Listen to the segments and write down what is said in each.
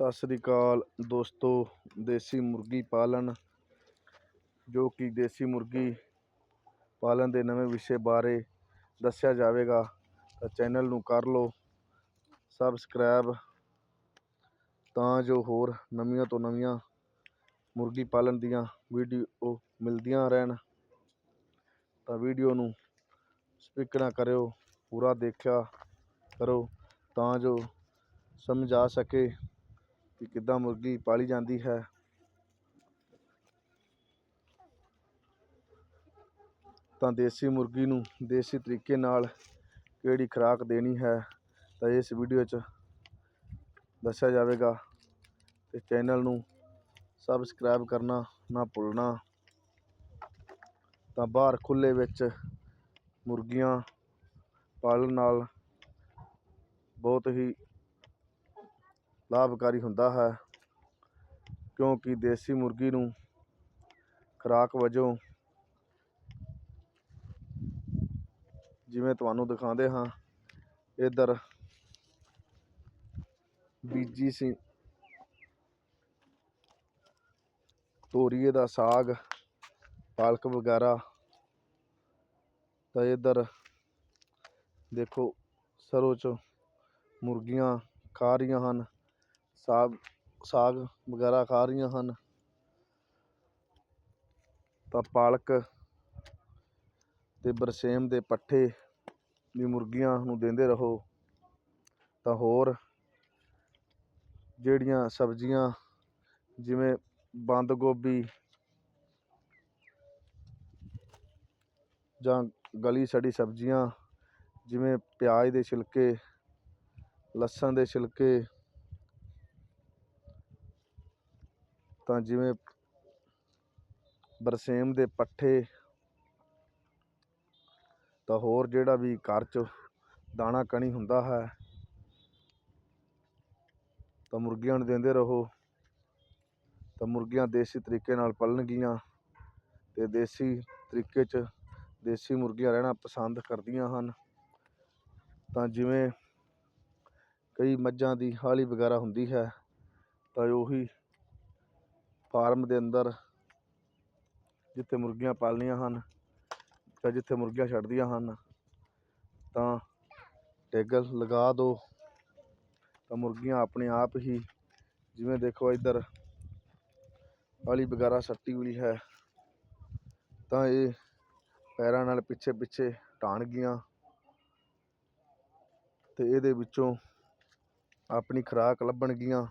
ਸਤਿ ਸ੍ਰੀ ਅਕਾਲ ਦੋਸਤੋ, ਦੇਸੀ ਮੁਰਗੀ ਪਾਲਣ, ਜੋ ਕਿ ਦੇਸੀ ਮੁਰਗੀ ਪਾਲਣ ਦੇ ਨਵੇਂ ਵਿਸ਼ੇ ਬਾਰੇ ਦੱਸਿਆ ਜਾਵੇਗਾ, ਤਾਂ ਚੈਨਲ ਨੂੰ ਕਰ ਲਓ, ਸਬਸਕ੍ਰਾਈਬ, ਤਾਂ ਜੋ ਹੋਰ ਨਵੀਆਂ ਤੋਂ ਨਵੀਆਂ ਮੁਰਗੀ ਪਾਲਣ ਦੀਆਂ ਵੀਡੀਓ ਮਿਲਦੀਆਂ ਰਹਿਣ। ਤਾਂ ਵੀਡੀਓ ਨੂੰ ਸਪਿਕ ਨਾ ਕਰਿਓ, ਪੂਰਾ ਦੇਖਿਆ ਕਰੋ, ਤਾਂ ਜੋ ਸਮਝਾ ਸਕੇ। ਕਿ ਕਿੱਦਾਂ ਮੁਰਗੀ ਪਾਲੀ ਜਾਂਦੀ ਹੈ। ਤਾਂ ਦੇਸੀ ਮੁਰਗੀ ਨੂੰ ਦੇਸੀ ਤਰੀਕੇ ਨਾਲ ਕਿਹੜੀ ਖੁਰਾਕ ਦੇਣੀ ਹੈ, ਤਾਂ ਇਸ ਵੀਡੀਓ 'ਚ ਦੱਸਿਆ ਜਾਵੇਗਾ। ਤੇ ਚੈਨਲ ਨੂੰ ਸਬਸਕ੍ਰਾਈਬ ਕਰਨਾ ਨਾ ਭੁੱਲਣਾ। ਤਾਂ ਬਾਹਰ ਖੁੱਲ੍ਹੇ ਵਿੱਚ ਮੁਰਗੀਆਂ ਪਾਲਣ ਨਾਲ ਬਹੁਤ ਹੀ ਲਾਭਕਾਰੀ ਹੁੰਦਾ ਹੈ, ਕਿਉਂਕਿ ਦੇਸੀ ਮੁਰਗੀ ਨੂੰ ਖੁਰਾਕ ਵਜੋਂ ਜਿਵੇਂ ਤੁਹਾਨੂੰ ਦਿਖਾਉਂਦੇ ਹਾਂ, ਇੱਧਰ ਬੀਜੀ ਸੀ ਤੋਰੀਏ ਦਾ ਸਾਗ, ਪਾਲਕ ਵਗੈਰਾ ਤਾਂ ਇੱਧਰ ਦੇਖੋ ਸਰੋਂ 'ਚ ਮੁਰਗੀਆਂ ਖਾ ਰਹੀਆਂ ਹਨ। ਸਾਗ ਸਾਗ ਵਗੈਰਾ ਖਾ ਰਹੀਆਂ ਹਨ। ਤਾਂ ਪਾਲਕ ਅਤੇ ਬਰਸੇਮ ਦੇ ਪੱਠੇ ਵੀ ਮੁਰਗੀਆਂ ਨੂੰ ਦਿੰਦੇ ਰਹੋ। ਤਾਂ ਹੋਰ ਜਿਹੜੀਆਂ ਸਬਜ਼ੀਆਂ ਜਿਵੇਂ ਬੰਦ ਗੋਭੀ ਜਾਂ ਗਲੀ ਸੜੀ ਸਬਜ਼ੀਆਂ ਜਿਵੇਂ ਪਿਆਜ਼ ਦੇ ਛਿਲਕੇ, ਲਸਣ ਦੇ ਛਿਲਕੇ ਤਾਂ ਜਿਵੇਂ ਬਰਸੇਮ ਦੇ ਪੱਠੇ ਤਾਂ ਹੋਰ ਜਿਹੜਾ ਵੀ ਘਰ 'ਚ ਦਾਣਾ ਕਣੀ ਹੁੰਦਾ ਹੈ, ਤਾਂ ਮੁਰਗੀਆਂ ਨੂੰ ਦਿੰਦੇ ਰਹੋ। ਤਾਂ ਮੁਰਗੀਆਂ ਦੇਸੀ ਤਰੀਕੇ ਨਾਲ ਪਲਣਗੀਆਂ ਤੇ ਦੇਸੀ ਤਰੀਕੇ 'ਚ ਦੇਸੀ ਮੁਰਗੀਆਂ ਰਹਿਣਾ ਪਸੰਦ ਕਰਦੀਆਂ ਹਨ। ਤਾਂ ਜਿਵੇਂ ਕਈ ਮੱਝਾਂ ਦੀ ਹਾਲੀ ਵਗੈਰਾ ਹੁੰਦੀ ਹੈ, ਤਾਂ ਉਹੀ ਫਾਰਮ ਦੇ ਅੰਦਰ ਜਿੱਥੇ ਮੁਰਗੀਆਂ ਪਾਲਣੀਆਂ ਹਨ ਜਾਂ ਜਿੱਥੇ ਮੁਰਗੀਆਂ ਛੱਡਦੀਆਂ ਹਨ, ਤਾਂ ਟੇਗਲ ਲਗਾ ਦਿਓ। ਤਾਂ ਮੁਰਗੀਆਂ ਆਪਣੇ ਆਪ ਹੀ ਜਿਵੇਂ ਦੇਖੋ ਇੱਧਰ ਹਾਲੀ ਵਗੈਰਾ ਸੱਟੀ ਹੋਈ ਹੈ, ਤਾਂ ਇਹ ਪੈਰਾਂ ਨਾਲ ਪਿੱਛੇ ਪਿੱਛੇ ਢਾਣਗੀਆਂ ਤੇ ਇਹਦੇ ਵਿੱਚੋਂ ਆਪਣੀ ਖੁਰਾਕ ਲੱਭਣਗੀਆਂ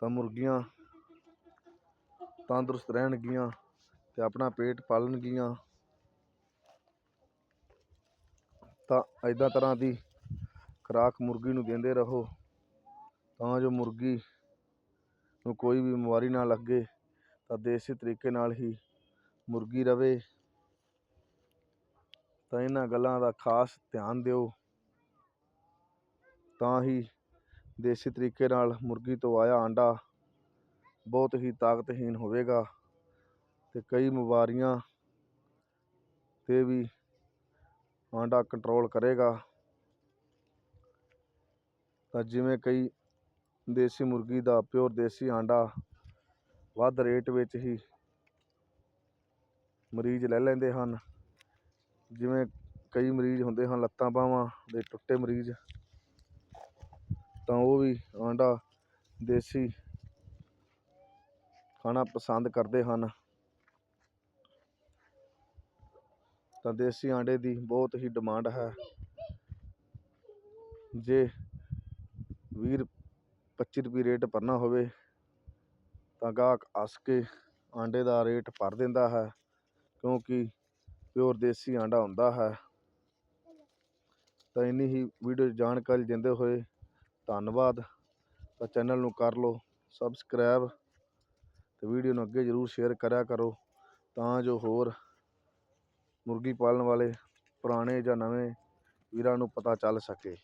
ਤਾਂ ਮੁਰਗੀਆਂ ਤੰਦਰੁਸਤ ਰਹਿਣਗੀਆਂ ਤੇ ਆਪਣਾ ਪੇਟ ਪਾਲਣਗੀਆਂ। ਤਾਂ ਐਦਾਂ ਤਰ੍ਹਾਂ ਦੀ ਖੁਰਾਕ ਮੁਰਗੀ ਨੂੰ ਦਿੰਦੇ ਰਹੋ, ਤਾਂ ਜੋ ਮੁਰਗੀ ਨੂੰ ਕੋਈ ਵੀ ਬਿਮਾਰੀ ਨਾ ਲੱਗੇ, ਤਾਂ ਦੇਸੀ ਤਰੀਕੇ ਨਾਲ ਹੀ ਮੁਰਗੀ ਰਵੇ। ਤਾਂ ਇਹਨਾਂ ਗੱਲਾਂ ਦਾ ਖਾਸ ਧਿਆਨ ਦਿਓ। ਤਾਂ ਹੀ ਦੇਸੀ ਤਰੀਕੇ ਨਾਲ ਮੁਰਗੀ ਤੋਂ ਆਇਆ ਆਂਡਾ ਬਹੁਤ ਹੀ ਤਾਕਤਹੀਨ ਹੋਵੇਗਾ ਅਤੇ ਕਈ ਬਿਮਾਰੀਆਂ 'ਤੇ ਵੀ ਆਂਡਾ ਕੰਟਰੋਲ ਕਰੇਗਾ। ਤਾਂ ਜਿਵੇਂ ਕਈ ਦੇਸੀ ਮੁਰਗੀ ਦਾ ਪਿਓਰ ਦੇਸੀ ਆਂਡਾ ਵੱਧ ਰੇਟ ਵਿੱਚ ਹੀ ਮਰੀਜ਼ ਲੈ ਲੈਂਦੇ ਹਨ। ਜਿਵੇਂ ਕਈ ਮਰੀਜ਼ ਹੁੰਦੇ ਹਨ ਲੱਤਾਂ ਬਾਹਾਂ ਦੇ ਟੁੱਟੇ ਮਰੀਜ਼ ਤਾਂ ਉਹ ਵੀ ਆਂਡਾ ਦੇਸੀ ਖਾਣਾ ਪਸੰਦ ਕਰਦੇ ਹਨ। ਤਾਂ ਦੇਸੀ ਆਂਡੇ ਦੀ ਬਹੁਤ ਹੀ ਡਿਮਾਂਡ ਹੈ। ਜੇ ਵੀਹ ਪੱਚੀ ਰੁਪਏ ਰੇਟ ਭਰਨਾ ਹੋਵੇ, ਤਾਂ ਗਾਹਕ ਹੱਸ ਕੇ ਆਂਡੇ ਦਾ ਰੇਟ ਭਰ ਦਿੰਦਾ ਹੈ, ਕਿਉਂਕਿ ਪਿਓਰ ਦੇਸੀ ਆਂਡਾ ਹੁੰਦਾ ਹੈ। ਤਾਂ ਇੰਨੀ ਹੀ ਵੀਡੀਓ ਜਾਣਕਾਰੀ ਦਿੰਦੇ ਹੋਏ ਧੰਨਵਾਦ। ਤਾਂ ਚੈਨਲ ਨੂੰ ਕਰ ਲਓ ਸਬਸਕ੍ਰਾਈਬ ਤੇ ਵੀਡੀਓ ਨੂੰ ਅੱਗੇ ਜ਼ਰੂਰ ਸ਼ੇਅਰ ਕਰਿਆ ਕਰੋ ਤਾਂ ਜੋ ਹੋਰ ਮੁਰਗੀ ਪਾਲਣ ਵਾਲੇ ਪੁਰਾਣੇ ਜਾਂ ਨਵੇਂ ਵੀਰਾਂ ਨੂੰ ਪਤਾ ਚੱਲ ਸਕੇ।